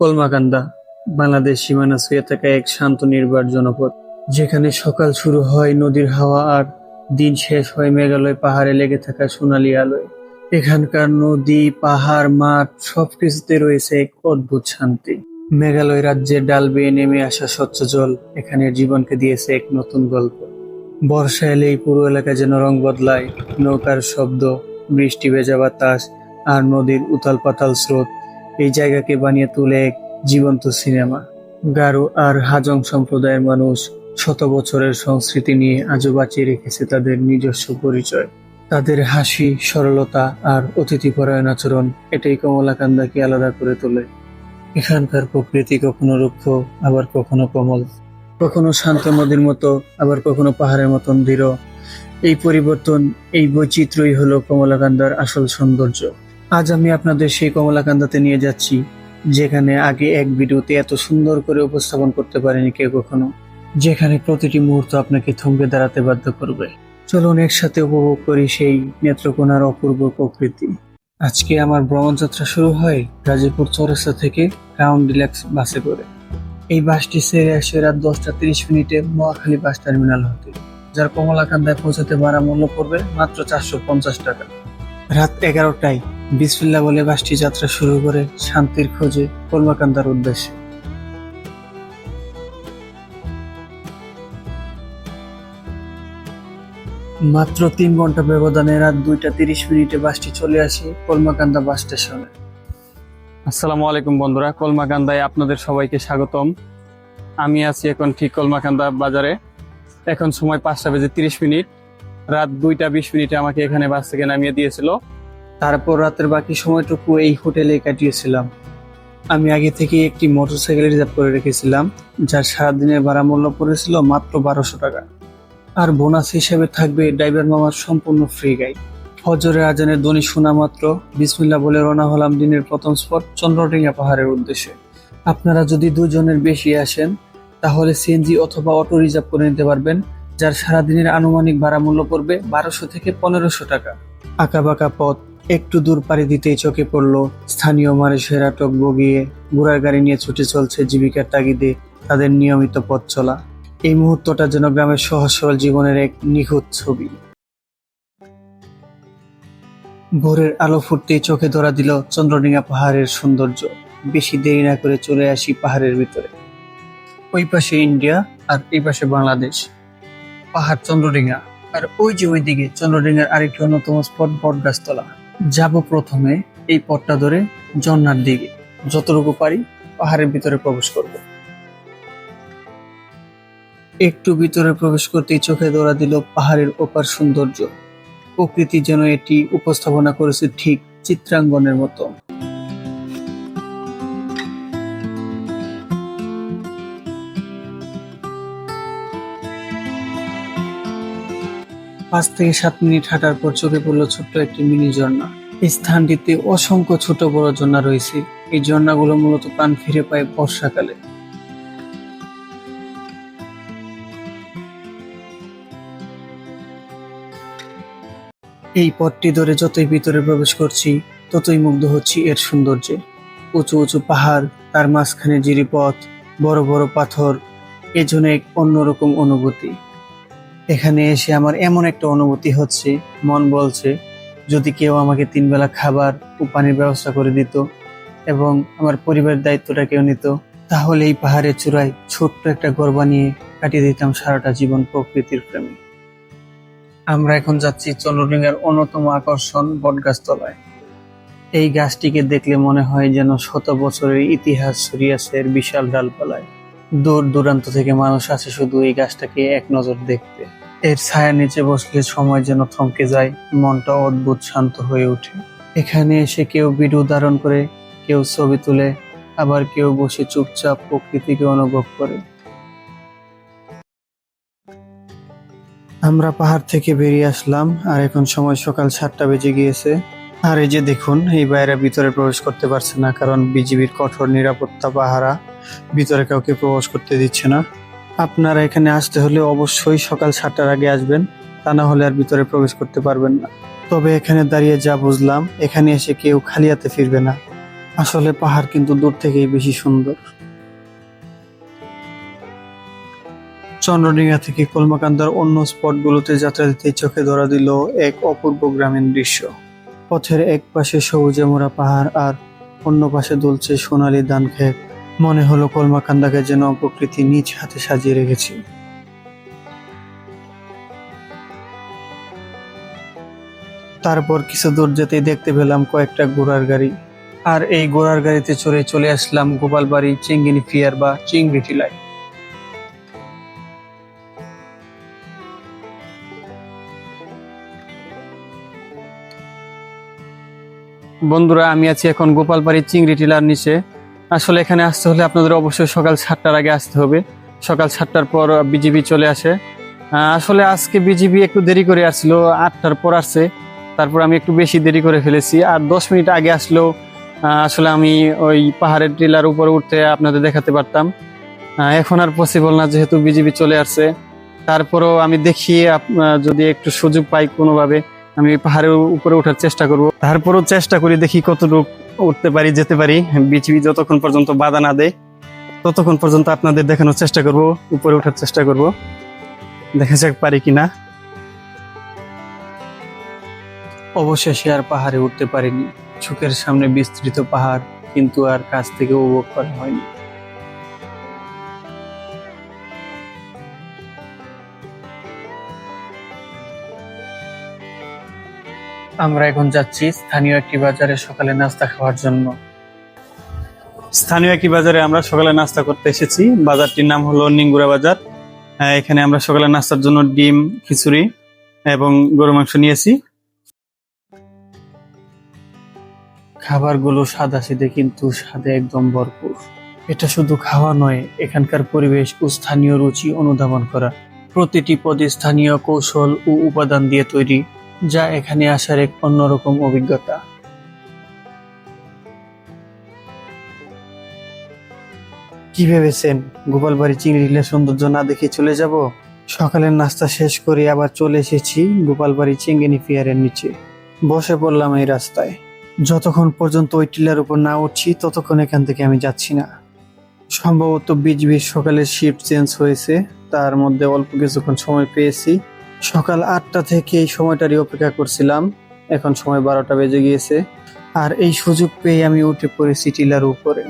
কলমাকান্দা, বাংলাদেশ সীমানা ছুঁয়ে থাকা এক শান্ত নির্বার জনপদ। যেখানে সকাল শুরু হয় নদীর হাওয়া আর দিন শেষ হয় মেঘালয় পাহাড়ে লেগে থাকা সোনালী আলোয়। এখানকার নদী, পাহাড়, মাঠ সবকিছুতে রয়েছে এক অদ্ভুত শান্তি। মেঘালয় রাজ্যের ডাল বেয়ে নেমে আসা স্বচ্ছ জল এখানের জীবনকে দিয়েছে এক নতুন গল্প। বর্ষা এলে এই পুরো এলাকা যেন রং বদলায়। নৌকার শব্দ, বৃষ্টি ভেজা বাতাস আর নদীর উতাল পাতাল স্রোত এই জায়গাকে বানিয়ে তোলে এক জীবন্ত সিনেমা। গারো আর হাজং সম্প্রদায়ের মানুষ শত বছরের সংস্কৃতি নিয়ে আজও বাঁচিয়ে রেখেছে তাদের নিজস্ব পরিচয়। তাদের হাসি, সরলতা আর অতিথিপরায়ণ আচরণ এটাই কমলাকান্দাকে আলাদা করে তোলে। এখানকার প্রকৃতি কখনো রুক্ষ, আবার কখনো কোমল। কখনো শান্ত নদীর মতো, আবার কখনো পাহাড়ের মতন দৃঢ়। এই পরিবর্তন, এই বৈচিত্র্যই হলো কমলাকান্দার আসল সৌন্দর্য। আজ আমি আপনাদের সেই কমলাকান্দাতে নিয়ে যাচ্ছি, যেখানে আগে এক ভিডিওতে এত সুন্দর করে উপস্থাপন করতে পারেনি কেউ কখনো, যেখানে প্রতিটি মুহূর্ত আপনাকে থমকে দাঁড়াতে বাধ্য করবে। চলুন একসাথে উপভোগ করি সেই নেত্রকোনার অপূর্ব প্রকৃতি। আজকে আমার ভ্রমণ যাত্রা শুরু হয় গাজীপুর চৌরাস্তা থেকে রাউন্ড ডিলাক্স বাসে করে। এই বাসটি সেরে আসে রাত দশটা তিরিশ মিনিটে নোয়াখালী বাস টার্মিনাল হতে, যার কমলাকান্দায় পৌঁছাতে ভাড়া মূল্য পড়বে মাত্র চারশো পঞ্চাশ টাকা। রাত এগারোটায় বিসমিল্লা বলে বাসটি যাত্রা শুরু করে শান্তির খোঁজে কলমাকান্দার উদ্দেশ্যে। মাত্র তিন ঘণ্টা ব্যবধানে রাত দুইটা তিরিশ মিনিটে বাসটি চলে আসে কলমাকান্দা বাস স্টেশনে। আসসালামু আলাইকুম বন্ধুরা, কলমাকান্দায় আপনাদের সবাইকে স্বাগতম। আমি আছি এখন ঠিক কলমাকান্দা বাজারে। এখন সময় পাঁচটা বেজে তিরিশ মিনিট। রাত দুইটা বিশ মিনিটে আমাকে এখানে বাস থেকে নামিয়ে দিয়েছিল। তারপর রাতের বাকি সময়টুকু এই হোটেলে কাটিয়েছিলাম। আমি আগে থেকে একটি মোটরসাইকেল রিজার্ভ করে রেখেছিলাম যার সারাদিনের ভাড়া মূল্য পড়েছিল মাত্র বারোশো টাকা। আর বোনাস হিসেবে থাকবে ড্রাইভার মামার সম্পূর্ণ ফ্রি গাইড। ফজরের আজানের ধ্বনি শোনা মাত্র। বিসমিল্লা বলে রওনা হলাম দিনের প্রথম স্পট চন্দ্রডিঙ্গা পাহাড়ের উদ্দেশ্যে। আপনারা যদি দুজনের বেশি আসেন, তাহলে সিএনজি অথবা অটো রিজার্ভ করে নিতে পারবেন, যার সারাদিনের আনুমানিক ভাড়া মূল্য পড়বে বারোশো থেকে পনেরোশো টাকা। আঁকাবাঁকা পথ একটু দূর পাড়ি দিতেই চোখে পড়ল স্থানীয় মানুষের টক বগিয়ে। ঘোড়ার গাড়ি নিয়ে ছুটে চলছে জীবিকার তাগিদে তাদের নিয়মিত পথ চলা। এই মুহূর্তটা যেন গ্রামের সহজ সরল জীবনের এক নিখুঁত ছবি। ভোরের আলো ফুটতেই চোখে ধরা দিল চন্দ্রডিঙ্গা পাহাড়ের সৌন্দর্য। বেশি দেরি না করে চলে আসি পাহাড়ের ভিতরে। ওই পাশে ইন্ডিয়া আর এই পাশে বাংলাদেশ। পাহাড় চন্দ্রডিঙ্গা আর ওই যে ওইদিকে চন্দ্রডিঙ্গার আরেকটি অন্যতম স্পট বটগাছতলা। যাব প্রথমে এই পথটা ধরে ঝর্নার দিকে। যতটুকু পারি পাহাড়ের ভিতরে প্রবেশ করব। একটু ভিতরে প্রবেশ করতেই চোখে ধরা দিল পাহাড়ের ওপার সৌন্দর্য। প্রকৃতি যেন এটি উপস্থাপনা করেছে ঠিক চিত্রাঙ্গনের মতো। পাঁচ থেকে সাত মিনিট হাঁটার পর চোখে পড়ল ছোট্ট একটি মিনি ঝর্ণা। এই স্থানটিতে অসংখ্য ছোট বড় ঝর্ণা রয়েছে। এই ঝর্ণাগুলো মূলত প্রাণ ফিরে পায় বর্ষাকালে। এই পথটি ধরে যতই ভিতরে প্রবেশ করছি, ততই মুগ্ধ হচ্ছি এর সৌন্দর্যে। উঁচু উঁচু পাহাড়, তার মাঝখানে জিরিপথ, বড় বড় পাথর, এ জন্য এক অন্যরকম অনুভূতি। এখানে এসে আমার এমন একটা অনুভূতি হচ্ছে, মন বলছে, যদি কেউ আমাকে তিন বেলা খাবার ও পানির ব্যবস্থা করে দিত এবং আমার পরিবারের দায়িত্বটা কেউ নিত, তাহলে এই পাহাড়ের চূড়ায় ছোট্ট একটা ঘর বানিয়ে কাটিয়ে দিতাম সারাটা জীবন প্রকৃতির প্রেমে। আমরা এখন যাচ্ছি চন্দ্রডিঙ্গার অন্যতম আকর্ষণ বটগাছতলায়। এই গাছটিকে দেখলে মনে হয় যেন শত বছরের ইতিহাস ছড়িয়েছে এর বিশাল ডালপালায়। দূর দূরান্ত থেকে মানুষ আসে শুধু এই গাছটাকে এক নজর দেখতে। এর ছায়ার নিচে বসলে সময় যেন থমকে যায়, মনটা অদ্ভুত শান্ত হয়ে ওঠে। এখানে এসে কেউ ভিডিও ধারণ করে, কেউ ছবি তুলে, আবার কেউ বসে চুপচাপ প্রকৃতিকে অনুভব করে। আমরা পাহাড় থেকে বেরিয়ে আসলাম, আর এখন সময় সকাল সাতটা বেজে গিয়েছে। আর এই যে দেখুন, এই বাইরে ভিতরে প্রবেশ করতে পারছে না, কারণ বিজিবির কঠোর নিরাপত্তা পাহারা। ভিতরে কাউকে প্রবেশ করতে দিচ্ছে না। আপনারা এখানে আসতে হলে অবশ্যই সকাল সাতটার আগে আসবেন, তা না হলে আর ভিতরে প্রবেশ করতে পারবেন না। তবে এখানে দাঁড়িয়ে যা বুঝলাম, এখানে এসে কেউ খালি হাতে ফিরবে না। আসলে পাহাড় কিন্তু দূর থেকেই বেশি সুন্দর। চন্দ্রডিঙ্গা থেকে কলমাকান্দার অন্য স্পটগুলোতে যাত্রা দিতে চোখে ধরা দিল এক অপূর্ব গ্রামীণ দৃশ্য। পথের এক পাশে সবুজে মোড়া পাহাড় আর অন্য পাশে দুলছে সোনালী ধান ক্ষেত মনে হলো কলমাকান্দাকে যেন প্রকৃতি নিজ হাতে সাজিয়ে রেখেছে। তারপর কিছু দূর যেতেই দেখতে পেলাম কয়েকটা ঘোড়ার গাড়ি। আর এই ঘোড়ার গাড়িতে চড়ে চলে আসলাম গোপালবাড়ি চিঙ্গিনি ফিয়ার বা চিংড়ি টিলায় বন্ধুরা, আমি আছি এখন গোপালবাড়ি চিংড়ি টিলার নিচে। আসলে এখানে আসতে হলে আপনাদের অবশ্যই সকাল সাতটার আগে আসতে হবে। সকাল সাতটার পর বিজিবি চলে আসে। আসলে আজকে বিজিবি একটু দেরি করে আসছিল, আটটার পর আসছে। তারপর আমি একটু বেশি দেরি করে ফেলেছি। আর দশ মিনিট আগে আসলেও আসলে আমি ওই পাহাড়ের টিলার উপরে উঠতে আপনাদের দেখাতে পারতাম। এখন আর পসিবল না, যেহেতু বিজিবি চলে আসছে। তারপরও আমি দেখি যদি একটু সুযোগ পাই কোনোভাবে, আমি পাহাড়ের উপরে ওঠার চেষ্টা করব। তারপরও চেষ্টা করি দেখি কতটুকু উঠতে পারি, যেতে পারি। বিজিবি যতক্ষণ পর্যন্ত বাধা না দেয়, ততক্ষণ পর্যন্ত আপনাদের দেখানোর চেষ্টা করব, উপরে ওঠার চেষ্টা করব। দেখা যাক পারি কিনা। অবশেষে আর পাহাড়ে উঠতে পারিনি। চোখের সামনে বিস্তৃত পাহাড়, কিন্তু আর কাছ থেকে উপভোগ করা হয়নি। আমরা এখন যাচ্ছি স্থানীয় একটি বাজারে সকালে নাস্তা খাওয়ার জন্য। স্থানীয় একটি বাজারে আমরা সকালে নাস্তা করতে এসেছি। বাজারটির নাম হলো নিঙ্গুরা বাজার। আহ, এখানে আমরা সকালে নাস্তার জন্য ডিম খিচুড়ি এবং গরু মাংস নিয়েছি। খাবারগুলো সাদা সিধে কিন্তু স্বাদে একদম ভরপুর। এটা শুধু খাওয়া নয় এখানকার পরিবেশ ও স্থানীয় রুচি অনুধাবন করা। প্রতিটি পদে স্থানীয় কৌশল ও উপাদান দিয়ে তৈরি। যা এখানে আসার এক অন্যরকম অভিজ্ঞতা। কি ভেবেছেন? গোপালবাড়ি চিংড়ি সৌন্দর্য না দেখে চলে যাব? সকালের নাস্তা শেষ করে আবার চলে এসেছি গোপালবাড়ি চিঙ্গিনি ফিয়ারের নিচে। বসে পড়লাম এই রাস্তায়। যতক্ষণ পর্যন্ত ওই টিলার উপর না উঠছি, ততক্ষণ এখান থেকে আমি যাচ্ছি না। সম্ভবত বীজ বীজ সকালের শিফট চেঞ্জ হয়েছে, তার মধ্যে অল্প কিছুক্ষণ সময় পেয়েছি। সকাল আটটা থেকে এই সময়টারই অপেক্ষা করছিলাম। এখন সময় বারোটা বেজে গিয়েছে। আর এই সুযোগ পেয়ে আমি উঠে পড়েছি টিলার উপরে।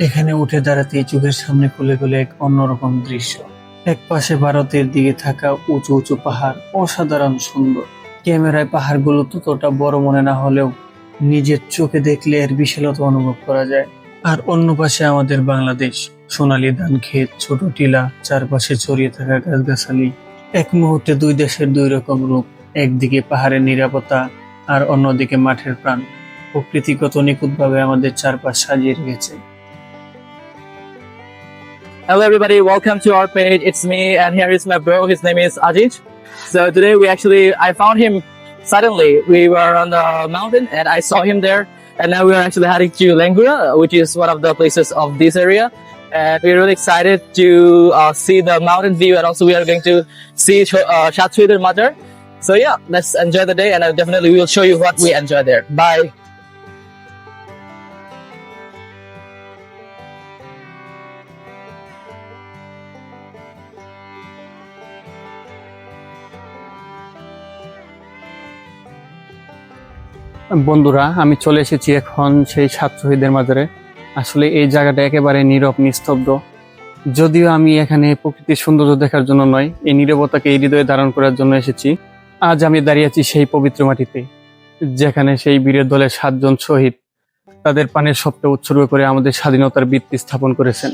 এখানে উঠে দাঁড়াতেই চোখের সামনে খুলে খুলে এক অন্যরকম দৃশ্য। এক পাশে ভারতের দিকে থাকা উঁচু উঁচু পাহাড়, অসাধারণ সুন্দর। ক্যামেরায় পাহাড়গুলো ততটা বড় মনে না হলেও নিজের চোখে দেখলে এর বিশালতা অনুভব করা যায়। আর অন্য পাশে আমাদের বাংলাদেশ, সোনালী ধান ক্ষেত ছোট টিলা, চারপাশে ছড়িয়ে থাকা গাছগাছালি এক মুহূর্তে দুই দেশের দুই রকম রূপ একদিকে পাহাড়ের নিরাপত্তা আর অন্যদিকে মাঠের প্রাণ প্রকৃতিগত নিখুঁতভাবে আমাদের চারপাশ সাজিয়ে রেখেছে Hello everybody, welcome to our page. It's me and here is my bro. His name is Ajit. So today we actually, I found him suddenly. We were on the mountain and I saw him there. And now we are actually heading to Lengura, which is one of the places of this area. And we're really excited to uh, see the mountain view and also we are going to see uh, Shatshuider Matar. So yeah, let's enjoy the day and I definitely will show you what we enjoy there. Bye. বন্ধুরা আমি চলে এসেছি এখন সেই সাত শহীদের মাজারে আসলে এই জায়গাটা একেবারে নীরব, নিস্তব্ধ। যদিও আমি এখানে প্রকৃতির সৌন্দর্য দেখার জন্য নয়, এই নীরবতাকে এই হৃদয়ে ধারণ করার জন্য এসেছি। আজ আমি দাঁড়িয়ে আছি সেই পবিত্র মাটিতে, যেখানে সেই বীরের দলের সাতজন শহীদ তাদের পানের সপ্তাহ উৎসর্গ করে আমাদের স্বাধীনতার ভিত্তি স্থাপন করেছেন।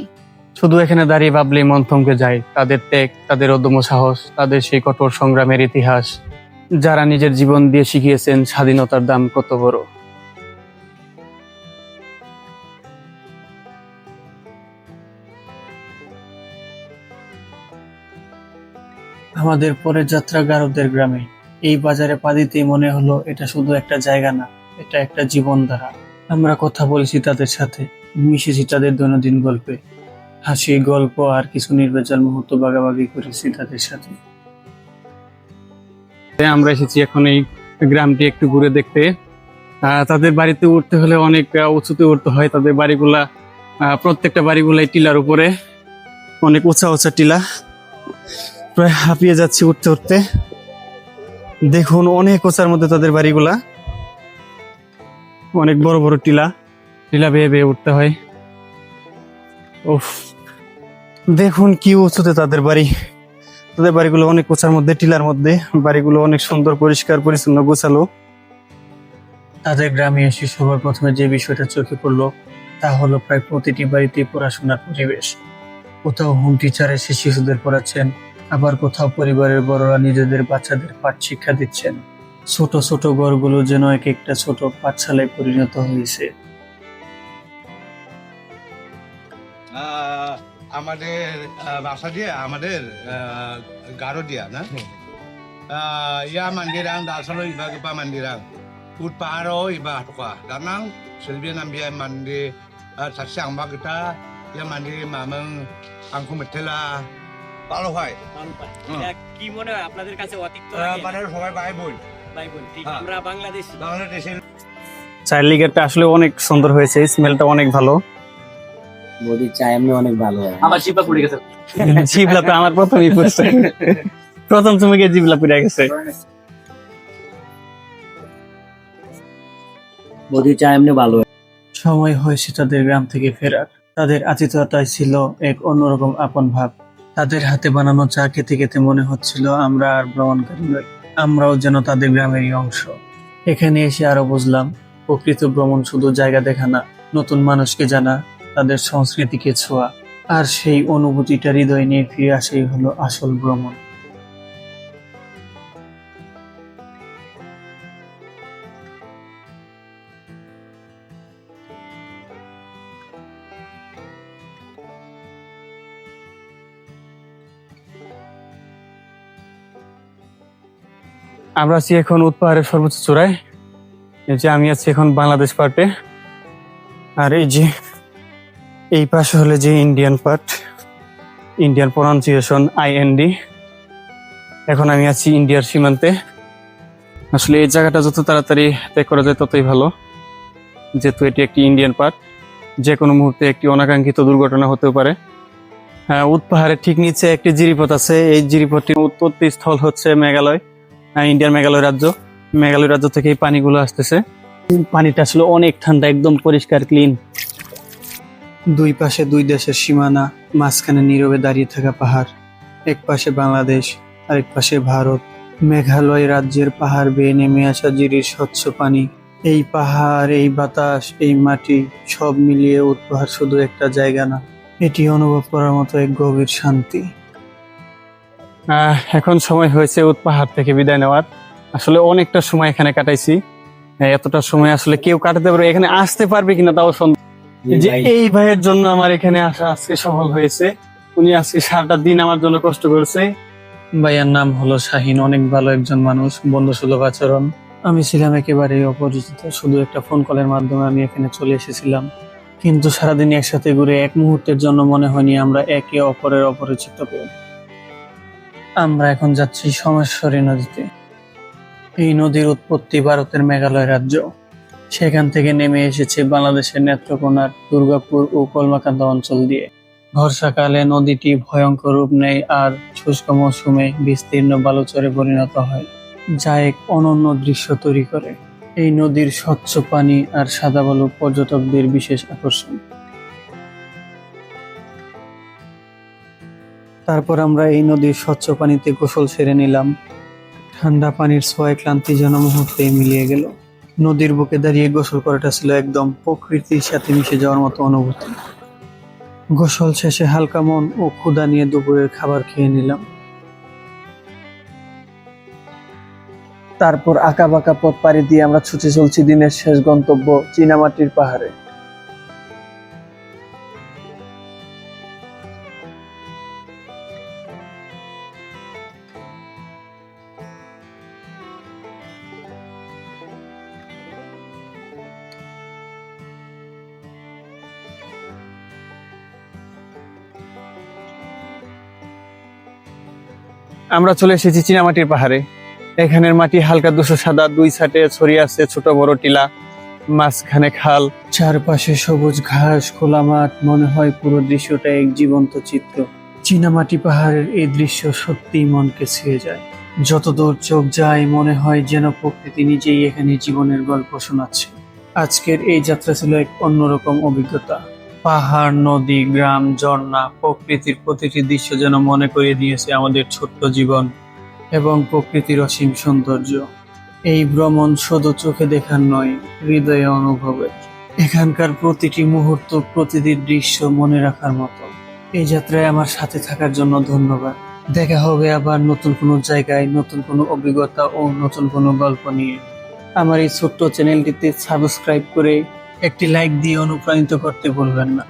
শুধু এখানে দাঁড়িয়ে ভাবলেই মন থমকে যায়, তাদের ত্যাগ, তাদের অদম্য সাহস, তাদের সেই কঠোর সংগ্রামের ইতিহাস, যারা নিজের জীবন দিয়ে শিখিয়েছেন স্বাধীনতার দাম কত বড়। আমাদের পরের যাত্রা গারদের গ্রামে। এই বাজারে পা দিতেই মনে হলো এটা শুধু একটা জায়গা না, এটা একটা জীবনধারা। আমরা কথা বলেছি তাদের সাথে, মিশেছি তাদের দৈনন্দিন গল্পে। হাসি, গল্প আর কিছু নির্বাচন মুহূর্ত বাগাবাগি করেছি তাদের সাথে। আমরা এসেছি এখন এই গ্রামটি একটু ঘুরে দেখতে। তাদের বাড়িতে উঠতে হলে অনেক উঁচুতে উঠতে হয়। তাদের বাড়িগুলা প্রত্যেকটা বাড়িগুলাই টিলার উপরে। অনেক উঁচা উঁচা টিলা। প্রায় হাঁপিয়ে যাচ্ছি উঠতে উঠতে। দেখুন, অনেক উঁচার মধ্যে তাদের বাড়িগুলা। অনেক বড় বড় টিলা। টিলা বেয়ে বেয়ে উঠতে হয়। উফ। দেখুন কি উঁচুতে তাদের বাড়ি। তাদের বাড়িগুলো অনেক উঁচার মধ্যে, টিলার মধ্যে। বাড়িগুলো অনেক সুন্দর, পরিষ্কার, পরিচ্ছন্ন, গোছালো। তাদের গ্রামে এসে সবার প্রথমে যে বিষয়টা চোখে পড়ল, তা হলো প্রায় প্রতিটি বাড়িতে পড়াশোনার পরিবেশ। কোথাও হোম টিচার এসে শিশুদের পড়াচ্ছেন আবার কোথাও পরিবারের বড়রা নিজেদের বাচ্চাদের পাঠ শিক্ষা দিচ্ছেন। ছোট ছোট ঘরগুলো যেন এক একটা ছোট পাঠশালায় পরিণত হয়েছে। আমাদের বাসা দিয়ে আমাদের গারো দিয়া না? ইয়া মান্দিরাং দাসল ইবা উট পাহাড় ইবা মান্দি সাসে আংবা ইয়া মান্দি মামং আংকু palo হয়। কি মনে হয় আপনাদের কাছে অতিরিক্ত মানে সবাই ভাই বোন। ভাই বোন, ঠিক। হ্যাঁ। আমরা বাংলাদেশি। বাংলাদেশের চাইল্ড লিগারটা আসলে অনেক সুন্দর হয়েছে স্মেলটা অনেক ভালো। বডির চা এমনি অনেক ভালো হয়। আমার শিপা পড়ে গেছে। জিবলা আমার প্রথমই পড়ছে। প্রথম জিবলা পড়ে গেছে। চা এমনি ভালো সময় হয়েছে তাদের গ্রাম থেকে ফেরার। তাদের আতিথ্যতায় ছিল এক অন্যরকম আপন ভাব। তাদের হাতে বানানো চা খেতে খেতে মনে হচ্ছিল আমরা আর ভ্রমণকারী নই আমরাও যেন তাদের গ্রামেরই অংশ। এখানে এসে আরও বুঝলাম, প্রকৃত ভ্রমণ শুধু জায়গা দেখা না, নতুন মানুষকে জানা, তাদের সংস্কৃতিকে ছোঁয়া। আর সেই অনুভূতিটা হৃদয় নিয়ে ফিরে আসাই হলো আসল ভ্রমণ। আমরা আছি এখন উৎপাহারের সর্বোচ্চ চূড়ায়। এই যে আমি আছি এখন বাংলাদেশ পার্টে আর এই যে এই পাশে হলে যে Indian part Indian pronunciation IND এখন আমি আছি ইন্ডিয়ার সীমান্তে। আসলে এই জায়গাটা যত তাড়াতাড়ি ত্যাগ করা যায় ততই ভালো। যেহেতু এটি একটি ইন্ডিয়ান পার্ট যে কোনো মুহূর্তে একটি অনাকাঙ্ক্ষিত দুর্ঘটনা হতেও পারে। হ্যাঁ উৎ পাহাড়ের ঠিক নিচে একটি জিরিপথ আছে। এই জিরিপথটির উৎপত্তি স্থল হচ্ছে মেঘালয়। ইন্ডিয়ার মেঘালয় রাজ্য। মেঘালয় রাজ্য থেকে এই পানিগুলো আসতেছে। পানিটা আসলে অনেক ঠান্ডা, একদম পরিষ্কার ক্লিন দুই পাশে দুই দেশের সীমানা, মাঝখানে নীরবে দাঁড়িয়ে থাকা পাহাড়, এক পাশে বাংলাদেশ, আরেক পাশে ভারত। মেঘালয় রাজ্যের পাহাড় বেয়ে নেমে আসা জিরির স্বচ্ছ পানি। এই পাহাড়, এই বাতাস, এই মাটি সব মিলিয়ে উৎপাহার শুধু একটা জায়গা না, এটি অনুভব করার মতো এক গভীর শান্তি। এখন সময় হয়েছে উৎ পাহাড় থেকে বিদায় নেওয়ার। আসলে অনেকটা সময় এখানে কাটাইছি। এতটা সময় আসলে কেউ কাটাতে পারবে এখানে আসতে পারবে কিনা তাও সন্দেহ যে এই ভাইয়ের জন্য আমার এখানে আসা আজকে সফল হয়েছে। উনি আজকে সারাটা দিন আমার জন্য কষ্ট করেছে। ভাইয়ার নাম হলো শাহিন অনেক ভালো একজন মানুষ বন্ধু সুলভ আচরণ। আমি ছিলাম একেবারে অপরিচিত শুধু একটা ফোন কলের মাধ্যমে আমি এখানে চলে এসেছিলাম। কিন্তু সারাদিন একসাথে ঘুরে এক মুহূর্তের জন্য মনে হয়নি আমরা একে অপরের অপরিচিত কেউ। আমরা এখন যাচ্ছি সমেশ্বরী নদীতে। এই নদীর উৎপত্তি ভারতের মেঘালয় রাজ্য। সেখান থেকে নেমে এসেছে বাংলাদেশের নেত্রকোনার দুর্গাপুর ও কলমাকান্দা অঞ্চল দিয়ে। বর্ষাকালে নদীটি ভয়ঙ্কর রূপ নেয় আর শুষ্ক মৌসুমে বিস্তীর্ণ বালুচরে পরিণত হয়, যা এক অনন্য দৃশ্য তৈরি করে। এই নদীর স্বচ্ছ পানি আর সাদা বালু পর্যটকদের বিশেষ আকর্ষণ। তারপর আমরা এই নদীর স্বচ্ছ পানিতে গোসল সেরে নিলাম। ঠান্ডা পানির ছোঁয়ায় ক্লান্তি যেন মুহূর্তেই মিলিয়ে গেল। নদীর বুকে দাঁড়িয়ে গোসল করাটা ছিল একদম প্রকৃতির সাথে মিশে যাওয়ার মতো অনুভূতি। গোসল শেষে হালকা মন ও ক্ষুদা নিয়ে দুপুরের খাবার খেয়ে নিলাম। তারপর আঁকা বাঁকা পথ পাড়ি দিয়ে আমরা ছুটে চলছি দিনের শেষ গন্তব্য চীনামাটির পাহাড়ে। আমরা চলে এসেছি চীনামাটির পাহাড়ে। এখানের মাটি হালকা দুশো সাদা, দুই সাইডে ছড়িয়ে আছে ছোট বড় টিলা, মাঝখানে খাল। চারপাশে সবুজ ঘাস, খোলা মাঠ, মনে হয় পুরো দৃশ্যটা এক জীবন্ত চিত্র। চীনামাটি পাহাড়ের এই দৃশ্য সত্যিই মনকে ছুঁয়ে যায়। যতদূর চোখ যায়, মনে হয় যেন প্রকৃতি নিজেই এখানে জীবনের গল্প শোনাচ্ছে। আজকের এই যাত্রা ছিল এক অন্যরকম অভিজ্ঞতা। পাহাড়, নদী, গ্রাম, ঝর্ণা প্রকৃতির প্রতিটি দৃশ্য যেন মনে করিয়ে দিয়েছে আমাদের ছোট্ট জীবন এবং প্রকৃতির অসীম সৌন্দর্য। এই ভ্রমণ শুধু চোখে দেখার নয়, হৃদয়ে অনুভবের। এখানকার প্রতিটি মুহূর্ত প্রতিটি দৃশ্য মনে রাখার মতো। এই যাত্রায় আমার সাথে থাকার জন্য ধন্যবাদ। দেখা হবে আবার নতুন কোনো জায়গায়, নতুন কোনো অভিজ্ঞতা ও নতুন কোনো গল্প নিয়ে। আমার এই ছোট্ট চ্যানেলটিতে সাবস্ক্রাইব করে একটি লাইক দিয়ে অনুপ্রাণিত করতে ভুলবেন না।